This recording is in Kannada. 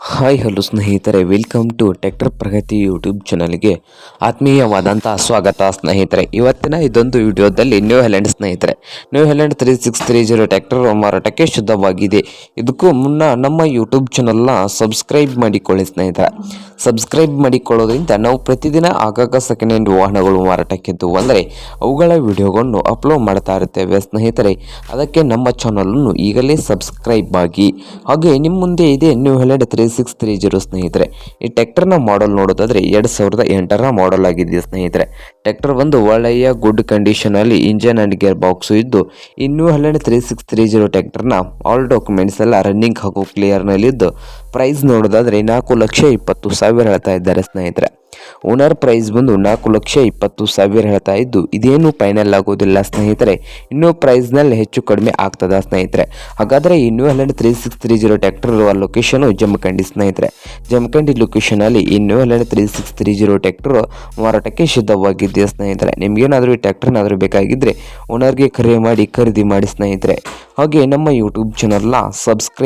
ಹಾಯ್ ಹಲೋ ಸ್ನೇಹಿತರೆ. Welcome to tractor Pragati YouTube ಚಾನಲ್ಗೆ ಆತ್ಮೀಯವಾದಂಥ ಸ್ವಾಗತ, ಸ್ನೇಹಿತರೆ. ಇವತ್ತಿನ ಇದೊಂದು ವಿಡಿಯೋದಲ್ಲಿ ನ್ಯೂ ಹೆಲೆಂಡ್ ಸ್ನೇಹಿತರೆ. New Holland three six three zero tractor ಮಾರಾಟಕ್ಕೆ ಶುದ್ಧವಾಗಿದೆ. ಇದಕ್ಕೂ ಮುನ್ನ ನಮ್ಮ ಯೂಟ್ಯೂಬ್ ಚಾನಲ್ನ ಸಬ್ಸ್ಕ್ರೈಬ್ ಮಾಡಿಕೊಳ್ಳಿ, ಸ್ನೇಹಿತರೆ. ಸಬ್ಸ್ಕ್ರೈಬ್ ಮಾಡಿಕೊಳ್ಳೋದ್ರಿಂದ ನಾವು ಪ್ರತಿದಿನ ಆಗಾಗ ಸೆಕೆಂಡ್ ಹ್ಯಾಂಡ್ ವಾಹನಗಳು ಮಾರಾಟಕ್ಕಿದ್ದು ಅಂದರೆ ಅವುಗಳ ವಿಡಿಯೋಗಳನ್ನು ಅಪ್ಲೋಡ್ ಮಾಡ್ತಾ ಇರ್ತೇವೆ, ಸ್ನೇಹಿತರೆ. ಅದಕ್ಕೆ ನಮ್ಮ ಚಾನಲನ್ನು ಈಗಲೇ ಸಬ್ಸ್ಕ್ರೈಬ್ ಆಗಿ. ಹಾಗೆ ನಿಮ್ಮ ಮುಂದೆ ಇದೆ New Holland three six three zero ಸ್ನೇಹಿತರೆ. ಈ ಟ್ರ್ಯಾಕ್ಟರ್ನ ಮಾಡಲ್ ನೋಡೋದಾದ್ರೆ ಎರಡು ಸಾವಿರದ ಎಂಟರ ಮಾಡಲ್ ಆಗಿದೆ ಸ್ನೇಹಿತರೆ. ಟ್ರ್ಯಾಕ್ಟರ್ ಒಂದು ಒಳ್ಳೆಯ ಗುಡ್ ಕಂಡೀಷನಲ್ಲಿ ಇಂಜನ್ ಆ್ಯಂಡ್ ಗೇರ್ ಬಾಕ್ಸು ಇದ್ದು, ಇನ್ನೂ Holland three six three zero ಟ್ಯಾಕ್ಟರ್ನ all documents ಎಲ್ಲ ರನ್ನಿಂಗ್ ಹಾಗೂ ಕ್ಲಿಯರ್ನಲ್ಲಿದ್ದು ಪ್ರೈಸ್ ನೋಡೋದಾದ್ರೆ ನಾಲ್ಕು ಲಕ್ಷ ಇಪ್ಪತ್ತು ಸಾವಿರ ಹೇಳ್ತಾ ಇದ್ದಾರೆ ಸ್ನೇಹಿತರೆ. ಓನರ್ ಪ್ರೈಸ್ ಬಂದು ನಾಲ್ಕು ಲಕ್ಷ ಇಪ್ಪತ್ತು ಸಾವಿರ ಹೇಳ್ತಾ ಇದ್ದು, ಇದೇನು ಫೈನಲ್ ಆಗೋದಿಲ್ಲ ಸ್ನೇಹಿತರೆ. ಇನ್ನೂ ಪ್ರೈಸ್ನಲ್ಲಿ ಹೆಚ್ಚು ಕಡಿಮೆ ಆಗ್ತದ ಸ್ನೇಹಿತರೆ. ಹಾಗಾದರೆ ಈ New Holland three six three zero tractor location Jamkhandi ಸ್ನೇಹಿತರೆ. ಜಮಖಂಡಿ ಲೊಕೇಶನಲ್ಲಿ ಈ New three six three zero tractor ಮಾರಾಟಕ್ಕೆ ಸಿದ್ಧವಾಗಿದೆಯಾ ಸ್ನೇಹಿತರೆ. ನಿಮಗೇನಾದರೂ ಈ ಟ್ಯಾಕ್ಟರ್ನಾದರೂ ಬೇಕಾಗಿದ್ದರೆ ಓನರ್ಗೆ ಕರೆ ಮಾಡಿ, ಖರೀದಿ ಮಾಡಿ ಸ್ನೇಹಿತರೆ. ಹಾಗೆ ನಮ್ಮ ಯೂಟ್ಯೂಬ್ ಚಾನಲ್ನ ಸಬ್ಸ್ಕ್ರೈಬ್